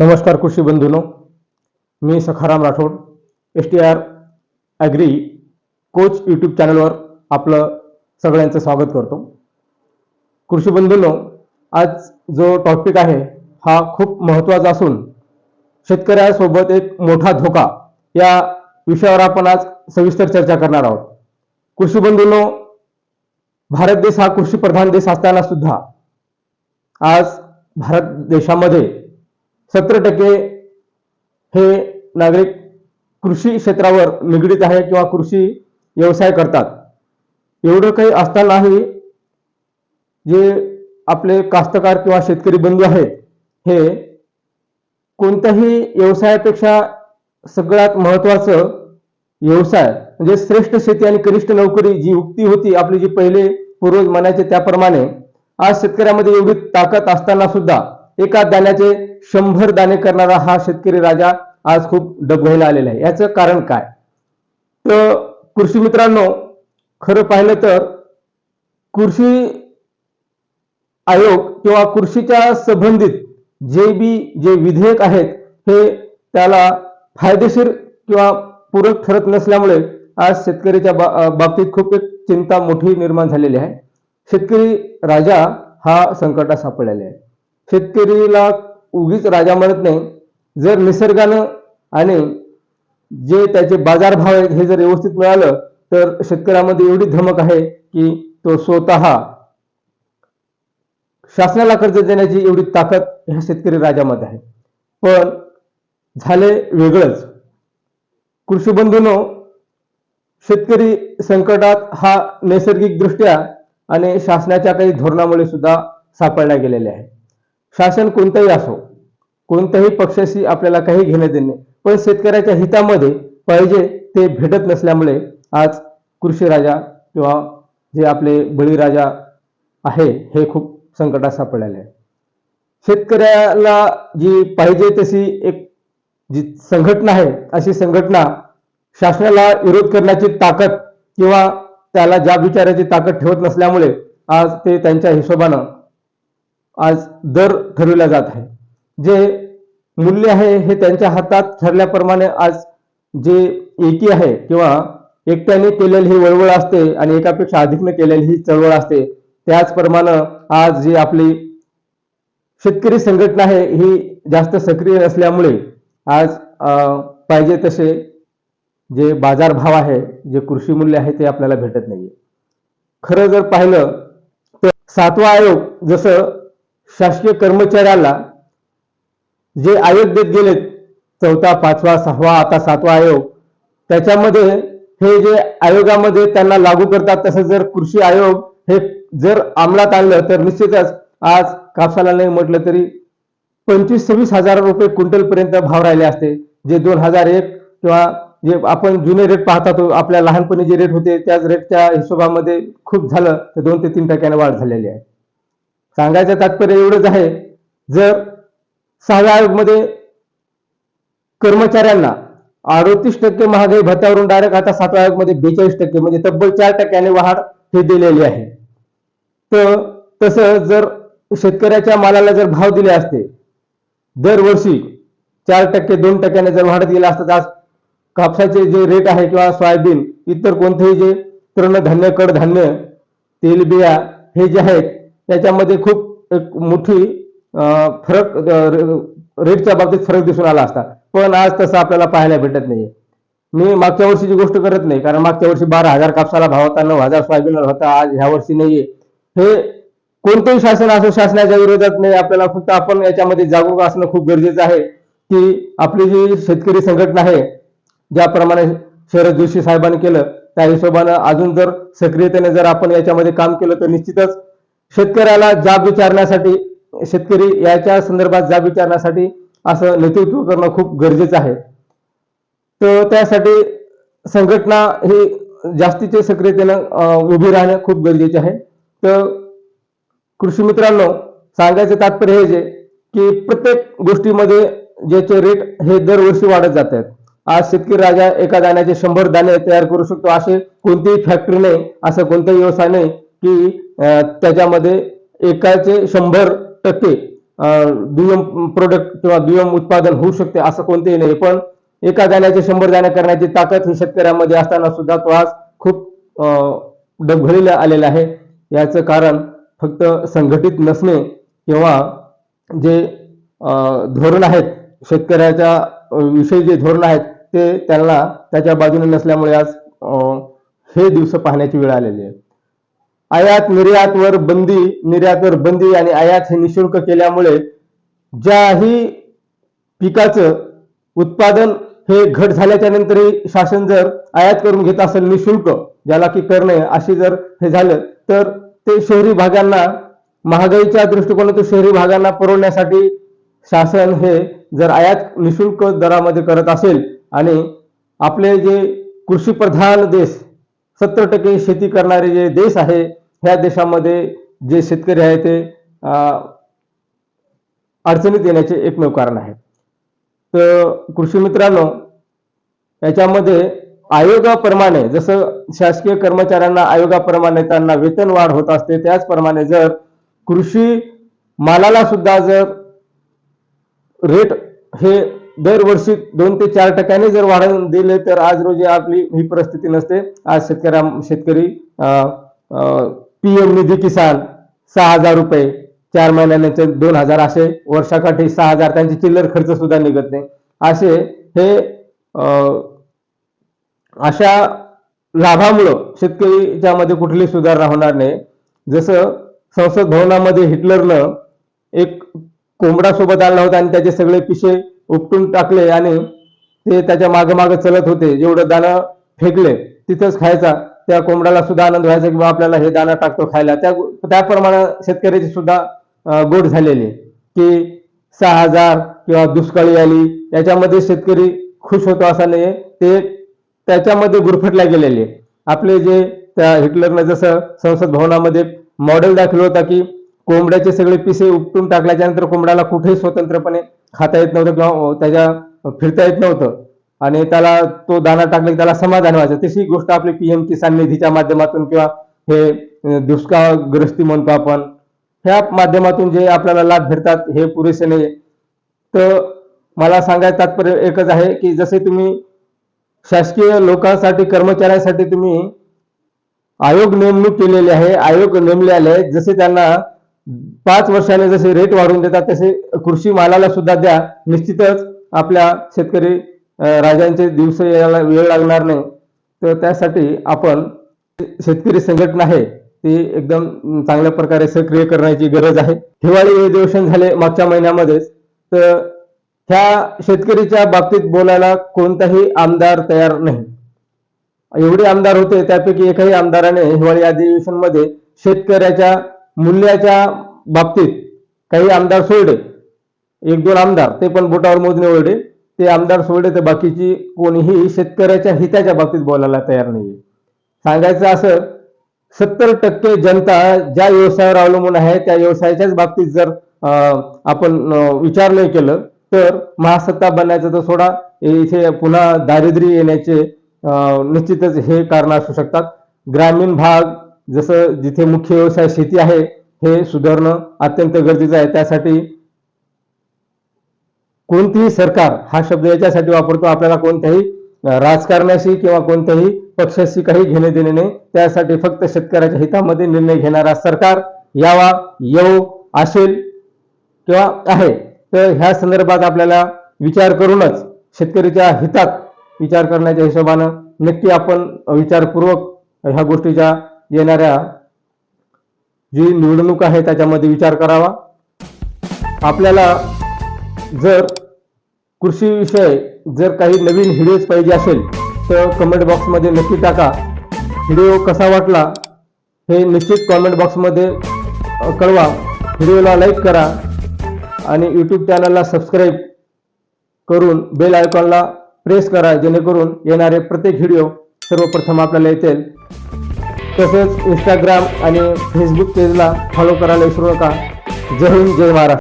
नमस्कार कृषी बंधूनो मी Sakharam Rathod S T R agri coach YouTube चॅनलवर आपलं सगळ्यांचं स्वागत करतो. कृषी बंधूंनो आज जो टॉपिक आहे हा खूप महत्त्वाचा असून शेतकऱ्यासोबत एक मोठा धोका या विषयावर आपण आज सविस्तर चर्चा करणार आहोत. कृषी बंधूंनो भारत देश हा कृषी प्रधान देश असताना सुद्धा आज भारत देशामध्ये सत्तर टक्के हे नागरिक कृषी क्षेत्रावर निगडीत आहे किंवा कृषी व्यवसाय करतात. एवढं काही असतानाही जे आपले कास्तकार किंवा शेतकरी बंधू आहेत हे कोणत्याही व्यवसायापेक्षा सगळ्यात महत्वाचं व्यवसाय म्हणजे श्रेष्ठ शेती आणि कनिष्ठ नोकरी जी उक्ती होती आपली जी पहिले पूर्वज म्हणायचे त्याप्रमाणे आज शेतकऱ्यामध्ये एवढी ताकद असताना सुद्धा एका दाण्याचे शंभर दाणे करणारा हा शेतकरी राजा आज खूप डबघाईला आलेला आहे. याचं कारण काय? तर कृषी मित्रांनो खरं पाहिलं तर कृषी आयोग किंवा कृषीच्या संबंधित जे बी जे विधेयक आहेत हे त्याला फायदेशीर किंवा पूरक ठरत नसल्यामुळे आज शेतकऱ्याच्या बा- बाबतीत खूप एक चिंता मोठी निर्माण झालेली आहे. शेतकरी राजा हा संकटात सापडलेला आहे. शेतकरीला उगीच राजा म्हणत नाही. जर निसर्गानं आणि जे त्याचे बाजारभाव आहेत हे जर व्यवस्थित मिळालं तर शेतकऱ्यामध्ये एवढी धमक आहे की तो स्वतः शासनाला कर्ज देण्याची एवढी ताकद ह्या शेतकरी राजामध्ये आहे. पण झाले वेगळंच. कृषी बंधूनो शेतकरी संकटात हा नैसर्गिक दृष्ट्या आणि शासनाच्या काही धोरणामुळे सुद्धा सापडला गेलेले आहे शासन कोणतंही असो कोणत्याही पक्षाशी आपल्याला काही घेणं देणे पण शेतकऱ्याच्या हितामध्ये पाहिजे ते भेटत नसल्यामुळे आज कृषी राजा किंवा जे आपले बळीराजा आहे हे खूप संकटात सापडलेले आहे. शेतकऱ्याला जी पाहिजे तशी एक जी संघटना आहे अशी संघटना शासनाला विरोध करण्याची ताकद किंवा त्याला ज्या विचाराची ताकद ठेवत नसल्यामुळे आज ते त्यांच्या हिशोबानं आज दर ठरविला जात आहे. जे मूल्य आहे हे त्यांच्या हातात ठरल्याप्रमाणे आज जे एकी आहे किंवा एकट्याने केलेली ही वळवळ असते आणि एकापेक्षा अधिकने केलेली ही चळवळ असते त्याचप्रमाणे आज जी आपली शेतकरी संघटना आहे ही जास्त सक्रिय असल्यामुळे आज पाहिजे तसे जे बाजारभाव आहे जे कृषी मूल्य आहे ते आपल्याला भेटत नाहीये. खरं जर पाहिलं तर सातवा आयोग जसं शासकीय कर्मचाऱ्याला जे आयोग देत गेलेत चौथा पाचवा सहावा आता सातवा आयोग त्याच्यामध्ये हे जे आयोगामध्ये त्यांना लागू करतात तसं जर कृषी आयोग हे जर अंमलात आणलं तर निश्चितच आज कापसाला नाही म्हटलं तरी पंचवीस सव्वीस हजार रुपये क्विंटल पर्यंत भाव राहिले असते. जे दोन हजार एक किंवा जे आपण जुने रेट पाहतो आपल्या लहानपणी जे रेट होते त्याच रेटच्या हिशोबामध्ये खूप झालं तर दोन ते तीन टक्क्याने वाढ झालेली आहे. सांगायचं तात्पर्य एवढंच आहे जर सहाव्या आयोगमध्ये कर्मचाऱ्यांना अडोतीस टक्के महागाई भत्त्यावरून डायरेक्ट आता सातव्या आयोगमध्ये बेचाळीस टक्के म्हणजे तब्बल चार टक्क्याने वाढ हे दिलेली आहे. तर तसं जर शेतकऱ्याच्या मालाला जर भाव दिले असते दरवर्षी चार टक्के दोन टक्क्याने जर वाढत गेला असतं तर आज कापसाचे जे रेट आहे किंवा सोयाबीन इतर कोणतेही जे तृणधान्य कडधान्य तेलबिया हे जे आहेत त्याच्यामध्ये खूप एक मोठी फरक रेटच्या बाबतीत फरक दिसून आला असता. पण आज तसं आपल्याला पाहायला भेटत नाही मी मागच्या वर्षीची गोष्ट करत नाही कारण मागच्या वर्षी बारा हजार कापसाला भाव होता नऊ हजार सोयाबीनला होता आज ह्या वर्षी नाहीये. हे कोणतंही शासन असो शासनाच्या विरोधात नाही आपल्याला फक्त आपण याच्यामध्ये जागरूक असणं खूप गरजेचं आहे की आपली जी शेतकरी संघटना आहे ज्याप्रमाणे शरद जोशी साहेबांनी केलं त्या हिशोबानं अजून जर सक्रियतेने जर आपण याच्यामध्ये काम केलं तर निश्चितच शेतकऱ्याला जाब विचारण्यासाठी शेतकरी याच्या संदर्भात जाब विचारण्यासाठी असं नेतृत्व करणं खूप गरजेचं आहे. तर त्यासाठी संघटना ही जास्तीचे सक्रियतेनं उभी राहणं खूप गरजेचे आहे. तर कृषी मित्रांनो सांगायचं तात्पर्य हे जे की प्रत्येक गोष्टीमध्ये ज्याचे रेट हे दरवर्षी वाढत जात आहेत. आज शेतकरी राजा एका दाण्याचे शंभर दाणे तयार करू शकतो असे कोणतीही फॅक्टरी नाही असं कोणताही व्यवसाय नाही. की त्याच्यामध्ये एकाचे शंभर टक्के दुय्यम प्रोडक्ट किंवा दुय्यम उत्पादन होऊ शकते असं कोणतेही नाही. पण एका दाण्याचे शंभर दाण्या करण्याची ताकद ही शेतकऱ्यामध्ये असताना सुद्धा तो आज खूप डबघडीला आलेला आहे. याचं कारण फक्त संघटित नसणे किंवा जे धोरण आहेत शेतकऱ्याच्या विषयी जे धोरण आहेत ते त्यांना त्याच्या बाजूने नसल्यामुळे आज हे दिवस पाहण्याची वेळ आलेली आहे. आयात निर्यातवर बंदी निर्यातवर बंदी आणि आयात हे निशुल्क केल्यामुळे ज्याही पिकाचं उत्पादन हे घट झाल्याच्या नंतरही शासन जर आयात करून घेत असेल निशुल्क ज्याला की करणे अशी जर हे झालं तर ते शहरी भागांना महागाईच्या दृष्टिकोनातून शहरी भागांना पुरवण्यासाठी शासन हे जर आयात निशुल्क दरामध्ये करत असेल आणि आपले जे कृषी प्रधान देश सत्तर टक्के शेती करणारे जे देश आहे ह्या देशामध्ये जे शेतकरी आहे ते अं, अडचणीत येण्याचे एकमेव कारण आहे. तर कृषी मित्रांनो याच्यामध्ये आयोगाप्रमाणे जसं शासकीय कर्मचाऱ्यांना आयोगाप्रमाणे त्यांना वेतन वाढ होत असते त्याचप्रमाणे जर कृषी मालाला सुद्धा जर रेट हे दरवर्षी दोन ते चार टक्क्याने जर वाढवून दिले तर आज रोजी आपली ही परिस्थिती नसते. आज शेतकऱ्या शेतकरी पीएम निधी किसान सहा हजार रुपये. चार महिन्याचे दोन हजार असे. वर्षाकाठी सहा हजार. त्यांचे चिल्लर खर्च सुद्धा निघत नाही. असे हे अं, अशा लाभामुळं शेतकरीच्या मध्ये कुठली सुधारणा होणार नाही. जसं संसद भवनामध्ये हिटलरनं एक कोंबडा सोबत आणला होता आणि त्याचे सगळे पिशे उपटून टाकले आणि ते त्याच्यामागे मागे चलत होते. जेवढं दाणं फेकले तिथंच खायचा. त्या कोंबड्याला सुद्धा आनंद व्हायचा की आपल्याला हे दाणा टाकतो खायला. त्या त्याप्रमाणे शेतकऱ्याची सुद्धा गोड झालेली आहे. की सहा हजार किंवा दुष्काळी आली याच्यामध्ये शेतकरी खुश होतो असा नाही ते त्याच्यामध्ये गुरफटल्या गेलेले आपले जे त्या हिटलरनं जसं संसद भवनामध्ये मॉडेल दाखवलं होता की कोंबड्याचे सगळे पिसे उपटून टाकल्याच्या नंतर कोंबड्याला कुठेही स्वतंत्रपणे खाता येत नव्हतं किंवा त्याच्या फिरता येत नव्हतं. आणि त्याला तो दाना टाकला की त्याला समाधान व्हायचं. तशी गोष्ट आपली पीएम किसान निधीच्या माध्यमातून किंवा हे दुष्काळग्रस्ती म्हणतो आपण ह्या माध्यमातून जे आपल्याला लाभ भेटतात हे पुरेसे नाही तर मला सांगायचं तात्पर्य एकच आहे की जसे तुम्ही शासकीय लोकांसाठी कर्मचाऱ्यांसाठी तुम्ही आयोग नेमणूक केलेली आहे आयोग नेमलेले आहेत जसे त्यांना पाच वर्षाने जसे रेट वाढवून देतात तसे कृषी मालाला सुद्धा द्या निश्चितच आपल्या शेतकरी राजांचे दिवस यायला वेळ लागणार नाही. तर त्यासाठी आपण शेतकरी संघटना आहे ती एकदम चांगल्या प्रकारे सक्रिय करण्याची गरज आहे. हिवाळी अधिवेशन झाले मागच्या महिन्यामध्येच तर ह्या शेतकरीच्या बाबतीत बोलायला कोणताही आमदार तयार नाही. एवढे आमदार होते त्यापैकी एकाही आमदाराने हिवाळी अधिवेशनमध्ये शेतकऱ्याच्या मूल्याच्या बाबतीत काही आमदार सोडले. एक दोन आमदार ते पण बोटावर मोजणे ओढे ते आमदार सोडले तर बाकीची कोणीही शेतकऱ्याच्या हिताच्या बाबतीत बोलायला तयार नाहीये. सांगायचं असं सत्तर टक्के जनता ज्या व्यवसायावर अवलंबून आहे त्या व्यवसायाच्याच बाबतीत जर अं, आपण विचार नाही केलं तर महासत्ता बनण्याचं तर सोडा इथे पुन्हा दारिद्र्य येण्याचे निश्चितच हे कारण असू शकतात. ग्रामीण भाग जसं जिथे मुख्य व्यवसाय शेती आहे हे सुधारणं अत्यंत गरजेचं आहे. त्यासाठी कोणतीही सरकार हा शब्द याच्यासाठी वापरतो आपल्याला कोणत्याही राजकारणाशी किंवा कोणत्याही पक्षाशी काही घेणे देणे नाही. त्यासाठी फक्त शेतकऱ्याच्या हितामध्ये निर्णय घेणारा सरकार यावा येऊ असेल किंवा आहे. तर ह्या संदर्भात आपल्याला विचार करूनच शेतकरीच्या हितात विचार करण्याच्या हिशोबानं नक्की आपण विचारपूर्वक ह्या गोष्टीच्या येणाऱ्या जी निवडणूक आहे त्याच्यामध्ये विचार करावा. आपल्याला जर कृषी विषय जर काही नवीन व्हिडिओज पाहिजे असेल तर कमेंट बॉक्समध्ये नक्की टाका. व्हिडिओ कसा वाटला हे निश्चित कमेंट बॉक्समध्ये कळवा. व्हिडिओला लाईक करा आणि यूट्यूब चॅनलला सबस्क्राईब करून बेल आयकॉनला प्रेस करा जेणेकरून येणारे प्रत्येक व्हिडिओ सर्वप्रथम आपल्याला येतील. तसेच इंस्टाग्राम आणि फेसबुक पेजला फॉलो करायला विसरू नका. जय हिंद जय महाराष्ट्र.